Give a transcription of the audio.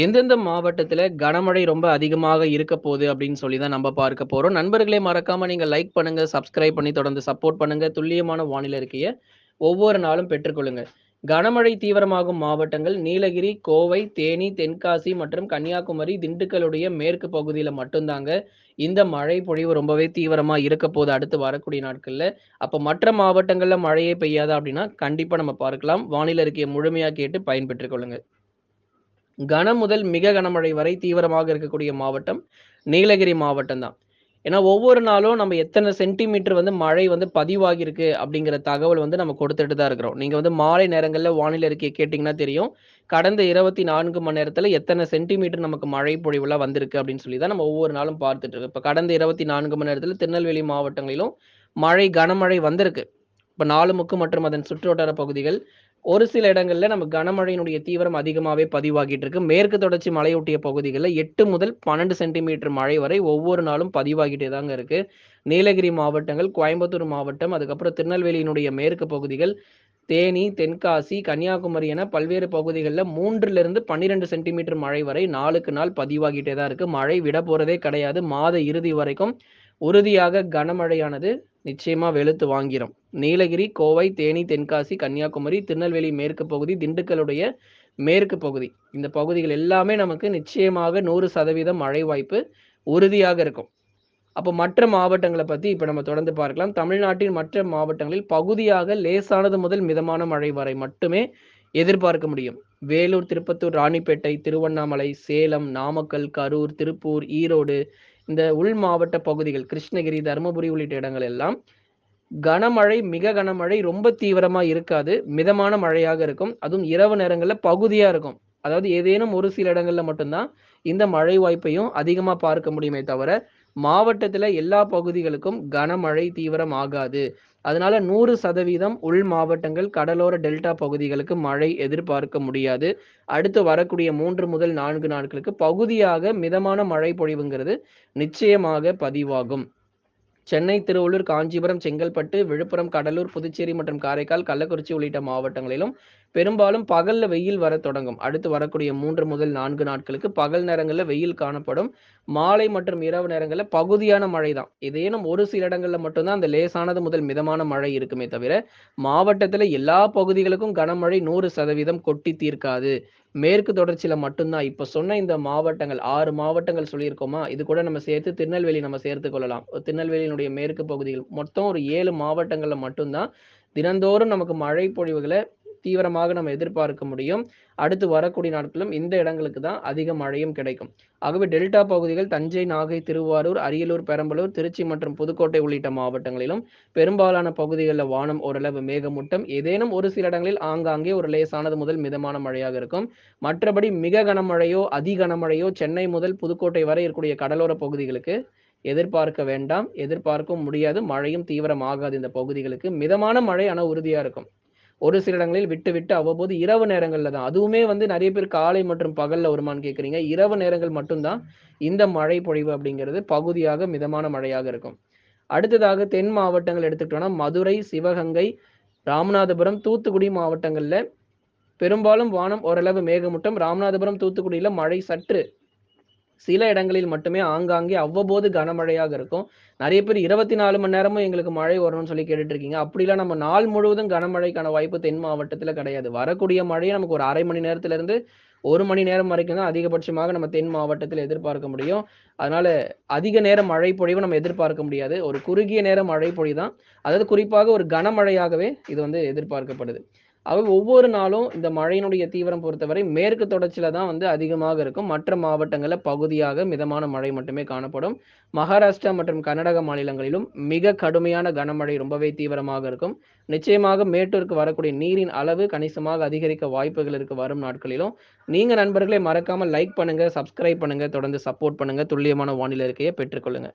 எந்தெந்த மாவட்டத்துல கனமழை ரொம்ப அதிகமாக இருக்க போகுது அப்படின்னு சொல்லி தான் நம்ம பார்க்க போறோம். நண்பர்களே மறக்காம நீங்க லைக் பண்ணுங்க, சப்ஸ்கிரைப் பண்ணி தொடர்ந்து சப்போர்ட் பண்ணுங்க. துல்லியமான வானிலை இருக்கைய ஒவ்வொரு நாளும் பெற்றுக்கொள்ளுங்க. கனமழை தீவிரமாகும் மாவட்டங்கள் நீலகிரி, கோவை, தேனி, தென்காசி மற்றும் கன்னியாகுமரி, திண்டுக்கலுடைய மேற்கு பகுதியில மட்டும்தாங்க இந்த மழை பொழிவு ரொம்பவே தீவிரமா இருக்க போது அடுத்து வரக்கூடிய நாட்கள்ல. அப்ப மற்ற மாவட்டங்கள்ல மழையே பெய்யாதா அப்படின்னா, கண்டிப்பா நம்ம பார்க்கலாம். வானிலை இருக்கையை முழுமையா கேட்டு பயன்பெற்றுக் கொள்ளுங்க. கனம் முதல் மிக கனமழை வரை தீவிரமாக இருக்கக்கூடிய மாவட்டம் நீலகிரி மாவட்டம் தான். ஏன்னா ஒவ்வொரு நாளும் நம்ம எத்தனை சென்டிமீட்டர் வந்து மழை வந்து பதிவாகியிருக்கு அப்படிங்கிற தகவல் வந்து நம்ம கொடுத்துட்டு தான் இருக்கிறோம். நீங்கள் வந்து மாலை நேரங்களில் வானிலை இருக்கே கேட்டிங்கன்னா தெரியும். கடந்த 24 மணி நேரத்தில் எத்தனை சென்டிமீட்டர் நமக்கு மழை பொழிவுலாம் வந்திருக்கு அப்படின்னு சொல்லி தான் நம்ம ஒவ்வொரு நாளும் பார்த்துட்டு இருக்கோம். இப்போ கடந்த 24 மணி நேரத்தில் திருநெல்வேலி மாவட்டங்களிலும் மழை கனமழை வந்திருக்கு. இப்ப நாலுமுக்கு மற்றும் அதன் சுற்றுவட்டார பகுதிகள், ஒரு சில இடங்கள்ல நம்ம கனமழையினுடைய தீவிரம் அதிகமாகவே பதிவாகிட்டு இருக்கு. மேற்கு தொடர்ச்சி மலையொட்டிய பகுதிகளில் எட்டு முதல் 12 சென்டிமீட்டர் மழை வரை ஒவ்வொரு நாளும் பதிவாகிட்டே தாங்க இருக்கு. நீலகிரி மாவட்டங்கள், கோயம்புத்தூர் மாவட்டம், அதுக்கப்புறம் திருநெல்வேலியினுடைய மேற்கு பகுதிகள், தேனி, தென்காசி, கன்னியாகுமரி என பல்வேறு பகுதிகளில் மூன்றிலிருந்து பன்னிரெண்டு சென்டிமீட்டர் மழை வரை நாளுக்கு நாள் பதிவாகிட்டே தான் இருக்கு. மழை விட போறதே கிடையாது. மாத இறுதி வரைக்கும் உறுதியாக கனமழையானது நிச்சயமா வெளுத்து வாங்கிரும். நீலகிரி, கோவை, தேனி, தென்காசி, கன்னியாகுமரி, திருநெல்வேலி மேற்கு பகுதி, திண்டுக்கலுடைய மேற்கு பகுதி. இந்த பகுதிகள் எல்லாமே நமக்கு நிச்சயமாக 100% மழை வாய்ப்பு உறுதியாக இருக்கும். அப்போ மற்ற மாவட்டங்களை பற்றி இப்போ நம்ம தொடர்ந்து பார்க்கலாம். தமிழ்நாட்டின் மற்ற மாவட்டங்களில் பகுதியாக லேசானது முதல் மிதமான மழை வரை மட்டுமே எதிர்பார்க்க முடியும். வேலூர், திருப்பத்தூர், ராணிப்பேட்டை, திருவண்ணாமலை, சேலம், நாமக்கல், கரூர், திருப்பூர், ஈரோடு இந்த உள் மாவட்ட பகுதிகள் கிருஷ்ணகிரி, தருமபுரி உள்ளிட்ட இடங்கள் எல்லாம் கனமழை, மிக கனமழை ரொம்ப தீவிரமா இருக்காது. மிதமான மழையாக இருக்கும். அதுவும் இரவு நேரங்கள்ல பகுதியா இருக்கும். அதாவது ஏதேனும் ஒரு சில இடங்கள்ல மட்டும்தான் இந்த மழை வாய்ப்பையும் அதிகமா பார்க்க முடியுமே தவிர, மாவட்டத்தில் எல்லா பகுதிகளுக்கும் கனமழை தீவிரம் ஆகாது. அதனால 100% உள் மாவட்டங்கள், கடலோர டெல்டா பகுதிகளுக்கு மழை எதிர்பார்க்க முடியாது. அடுத்து வரக்கூடிய மூன்று முதல் நான்கு நாட்களுக்கு பகுதியாக மிதமான மழை பொழிவுங்கிறது நிச்சயமாக பதிவாகும். சென்னை, திருவள்ளூர், காஞ்சிபுரம், செங்கல்பட்டு, விழுப்புரம், கடலூர், புதுச்சேரி மற்றும் காரைக்கால், கள்ளக்குறிச்சி உள்ளிட்ட மாவட்டங்களிலும் பெரும்பாலும் பகல்ல வெயில் வர தொடங்கும். அடுத்து வரக்கூடிய மூன்று முதல் நான்கு நாட்களுக்கு பகல் நேரங்களில் வெயில் காணப்படும். மாலை மற்றும் இரவு நேரங்களில் பகுதியான மழை தான். இதேனும் ஒரு சில இடங்களில் மட்டும்தான் அந்த லேசானது முதல் மிதமான மழை இருக்குமே தவிர, மாவட்டத்தில் எல்லா பகுதிகளுக்கும் கனமழை 100% கொட்டி தீர்க்காது. மேற்கு தொடர்ச்சியில மட்டும்தான் இப்ப சொன்ன இந்த மாவட்டங்கள் ஆறு மாவட்டங்கள் சொல்லியிருக்கோமா, இது கூட நம்ம சேர்த்து திருநெல்வேலி நம்ம சேர்த்துக் கொள்ளலாம். திருநெல்வேலியினுடைய மேற்கு பகுதிகள் மொத்தம் ஒரு ஏழு மாவட்டங்கள்ல மட்டும்தான் தினந்தோறும் நமக்கு மழை பொழிவுகளை தீவிரமாக நம்ம எதிர்பார்க்க முடியும். அடுத்து வரக்கூடிய நாட்களும் இந்த இடங்களுக்கு தான் அதிக மழையும் கிடைக்கும். ஆகவே டெல்டா பகுதிகள் தஞ்சை, நாகை, திருவாரூர், அரியலூர், பெரம்பலூர், திருச்சி மற்றும் புதுக்கோட்டை உள்ளிட்ட மாவட்டங்களிலும் பெரும்பாலான பகுதிகளில் வானம் ஓரளவு மேகமூட்டம். ஏதேனும் ஒரு சில இடங்களில் ஆங்காங்கே ஒரு லேசானது முதல் மிதமான மழையாக இருக்கும். மற்றபடி மிக கனமழையோ, அதி கனமழையோ சென்னை முதல் புதுக்கோட்டை வரை இருக்கக்கூடிய கடலோர பகுதிகளுக்கு எதிர்பார்க்க வேண்டாம். எதிர்பார்க்கவும் முடியாது. மழையும் தீவிரமாகாது இந்த பகுதிகளுக்கு. மிதமான மழை ஆனால் உறுதியா இருக்கும். ஒரு சில இடங்களில் விட்டு, விட்டு அவ்வப்போது இரவு நேரங்களில் தான். அதுவுமே வந்து நிறைய பேர் காலை மற்றும் பகல்ல வருமான்னு கேட்குறீங்க இரவு நேரங்கள் மட்டும்தான் இந்த மழை பொழிவு அப்படிங்கிறது பகுதியாக மிதமான மழையாக இருக்கும். அடுத்ததாக தென் மாவட்டங்கள் எடுத்துக்கிட்டோம்னா, மதுரை, சிவகங்கை, ராமநாதபுரம், தூத்துக்குடி மாவட்டங்களில் பெரும்பாலும் வானம் ஓரளவு மேகமூட்டம். ராமநாதபுரம், தூத்துக்குடியில் மழை சற்று சில இடங்களில் மட்டுமே ஆங்காங்கே அவ்வப்போது கனமழையாக இருக்கும். நிறைய பேர் 24 மணி நேரமும் எங்களுக்கு மழை வரணும்னு சொல்லி கேட்டுட்டு இருக்கீங்க. அப்படிலாம் நம்ம நாள் முழுவதும் கனமழைக்கான வாய்ப்பு தென் மாவட்டத்துல கிடையாது. வரக்கூடிய மழையை நமக்கு ஒரு அரை மணி நேரத்திலிருந்து ஒரு மணி நேரம் வரைக்கும் தான் அதிகபட்சமாக நம்ம தென் மாவட்டத்தில் எதிர்பார்க்க முடியும். அதனால அதிக நேரம் மழை பொழிவு நம்ம எதிர்பார்க்க முடியாது. ஒரு குறுகிய நேரம் மழை பொழிவு தான். அதாவது குறிப்பாக ஒரு கனமழையாகவே இது வந்து எதிர்பார்க்கப்படுது. அவை ஒவ்வொரு நாளும் இந்த மழையினுடைய தீவிரம் பொறுத்தவரை மேற்கு தொடர்ச்சியில தான் வந்து அதிகமாக இருக்கும். மற்ற மாவட்டங்களில் பகுதியாக மிதமான மழை மட்டுமே காணப்படும். மகாராஷ்டிரா மற்றும் கர்நாடக மாநிலங்களிலும் மிக கடுமையான கனமழை ரொம்பவே தீவிரமாக இருக்கும். நிச்சயமாக மேட்டூருக்கு வரக்கூடிய நீரின் அளவு கணிசமாக அதிகரிக்க வாய்ப்புகள் இருக்கு வரும் நாட்களிலும். நீங்க நண்பர்களே மறக்காம லைக் பண்ணுங்க, சப்ஸ்கிரைப் பண்ணுங்க, தொடர்ந்து சப்போர்ட் பண்ணுங்க. துல்லியமான வானிலை இருக்கையை பெற்றுக்கொள்ளுங்க.